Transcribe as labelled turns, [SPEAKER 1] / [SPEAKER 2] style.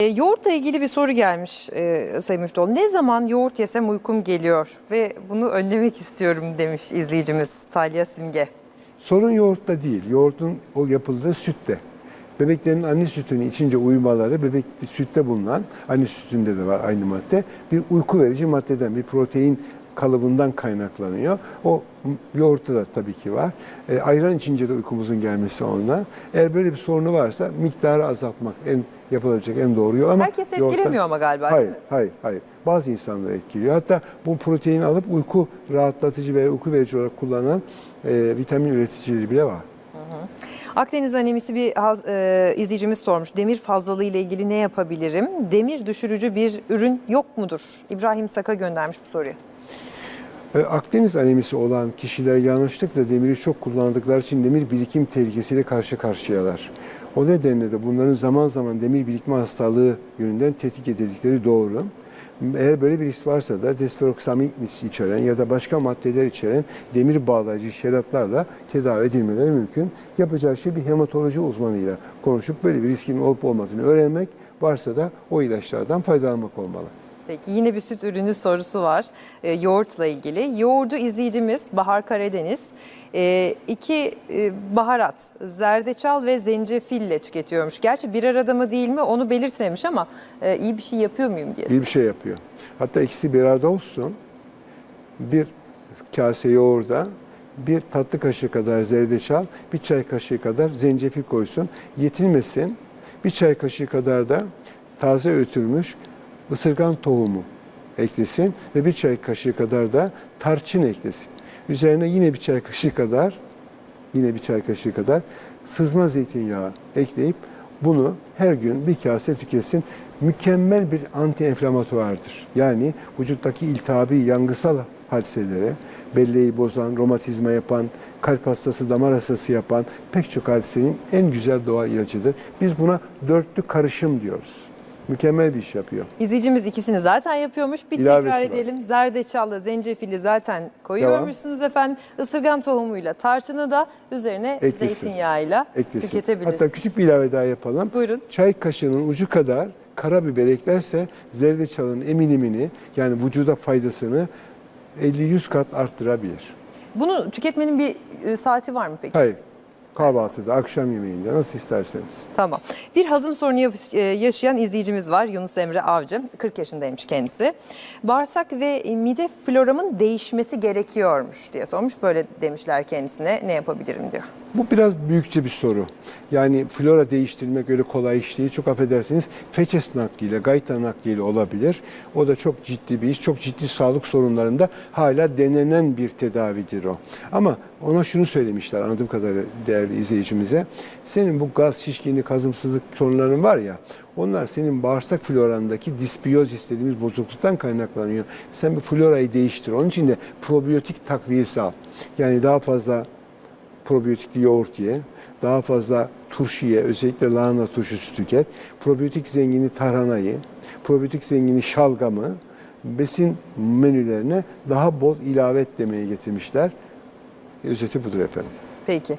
[SPEAKER 1] E, yoğurtla ilgili bir soru gelmiş e, Sayın Müftüoğlu. Ne zaman yoğurt yesem uykum geliyor ve bunu önlemek istiyorum demiş izleyicimiz Talya Simge.
[SPEAKER 2] Sorun yoğurtta değil. Yoğurtun o yapıldığı sütte. Bebeklerin anne sütünü içince uyumaları, bebek sütte bulunan, anne sütünde de var aynı madde, bir uyku verici maddeden, bir protein kalıbından kaynaklanıyor. O yoğurtta da tabii ki var. E, ayran içince de uykumuzun gelmesi onunla. Eğer böyle bir sorunu varsa miktarı azaltmak en yapılabilecek en doğru yol ama
[SPEAKER 1] Herkes etkilemiyor ama galiba
[SPEAKER 2] Hayır, hayır, hayır. Bazı insanları etkiliyor. Hatta bu proteini alıp uyku rahatlatıcı veya uyku verici olarak kullanan e, vitamin üreticileri bile var.
[SPEAKER 1] Akdeniz anemisi bir e, izleyicimiz sormuş. Demir fazlalığı ile ilgili ne yapabilirim? Demir düşürücü bir ürün yok mudur? İbrahim Saka göndermiş bu soruyu.
[SPEAKER 2] E, Akdeniz anemisi olan kişiler yanlışlıkla demiri çok kullandıkları için demir birikim tehlikesiyle karşı karşıyalar. O nedenle de bunların zaman zaman demir birikme hastalığı yönünden tetkik edildikleri doğru. Eğer böyle bir risk varsa da desferoksamin içeren ya da başka maddeler içeren demir bağlayıcı şeratlarla tedavi edilmeleri mümkün. Yapacağı şey bir hematoloji uzmanıyla konuşup böyle bir riskin olup olmadığını öğrenmek, varsa da o ilaçlardan faydalanmak olmalı.
[SPEAKER 1] Peki yine bir süt ürünü sorusu var e, yoğurtla ilgili. Yoğurdu izleyicimiz Bahar Karadeniz e, iki e, baharat zerdeçal ve zencefille tüketiyormuş. Gerçi bir arada mı değil mi onu belirtmemiş ama e, iyi bir şey yapıyor muyum diye.
[SPEAKER 2] iyi bir şey yapıyor. Hatta ikisi bir arada olsun. Bir kase yoğurda bir tatlı kaşığı kadar zerdeçal, bir çay kaşığı kadar zencefil koysun. Yetinmesin. Bir çay kaşığı kadar da taze öğütülmüş ısırgan tohumu eklesin ve bir çay kaşığı kadar da tarçın eklesin. Üzerine yine bir çay kaşığı kadar yine bir çay kaşığı kadar sızma zeytinyağı ekleyip bunu her gün bir kase tüketsin. Mükemmel bir anti-enflamatuardır. Yani vücuttaki iltihabi, yangısal hadiselere, belleği bozan, romatizma yapan, kalp hastası, damar hastası yapan pek çok hadisenin en güzel doğa ilacıdır. Biz buna dörtlü karışım diyoruz. Mükemmel bir iş yapıyor.
[SPEAKER 1] İzleyicimiz ikisini zaten yapıyormuş. Bir
[SPEAKER 2] İlavesi
[SPEAKER 1] tekrar
[SPEAKER 2] var.
[SPEAKER 1] edelim. Zerdeçalla, zencefili zaten koyuyormuşsunuz efendim. Isırgan tohumuyla, tarçını da üzerine
[SPEAKER 2] Eklesin.
[SPEAKER 1] zeytinyağıyla
[SPEAKER 2] Eklesin.
[SPEAKER 1] tüketebilirsiniz.
[SPEAKER 2] Hatta küçük bir ilave daha yapalım.
[SPEAKER 1] Buyurun.
[SPEAKER 2] Çay kaşığının ucu kadar karabiber eklerse zerdeçalın eminimini yani vücuda faydasını 50-100 kat arttırabilir.
[SPEAKER 1] Bunu tüketmenin bir e, saati var mı peki?
[SPEAKER 2] Hayır. Kahvaltıda, akşam yemeğinde nasıl isterseniz.
[SPEAKER 1] Tamam. Bir hazım sorunu e, yaşayan izleyicimiz var. Yunus Emre Avcı. 40 yaşındaymış kendisi. Bağırsak ve mide floramın değişmesi gerekiyormuş diye sormuş. Böyle demişler kendisine. Ne yapabilirim diyor.
[SPEAKER 2] Bu biraz büyükçe bir soru. Yani flora değiştirmek öyle kolay iş değil. Çok affedersiniz feçes nakliyle, gayta nakliyle olabilir. O da çok ciddi bir iş. Çok ciddi sağlık sorunlarında hala denenen bir tedavidir o. Ama ona şunu söylemişler anladığım kadarıyla değerli izleyicimize. Senin bu gaz, şişkinlik, hazımsızlık sorunların var ya onlar senin bağırsak florandaki disbiyozis dediğimiz bozukluktan kaynaklanıyor. Sen bu florayı değiştir. Onun için de probiyotik takviyesi al. Yani daha fazla probiyotikli yoğurt ye. Daha fazla turşu ye. Özellikle lahana turşusu tüket. Probiyotik zengini tarhanayı, probiyotik zengini şalgamı besin menülerine daha bol ilave et demeye getirmişler. Özeti budur efendim.
[SPEAKER 1] Peki.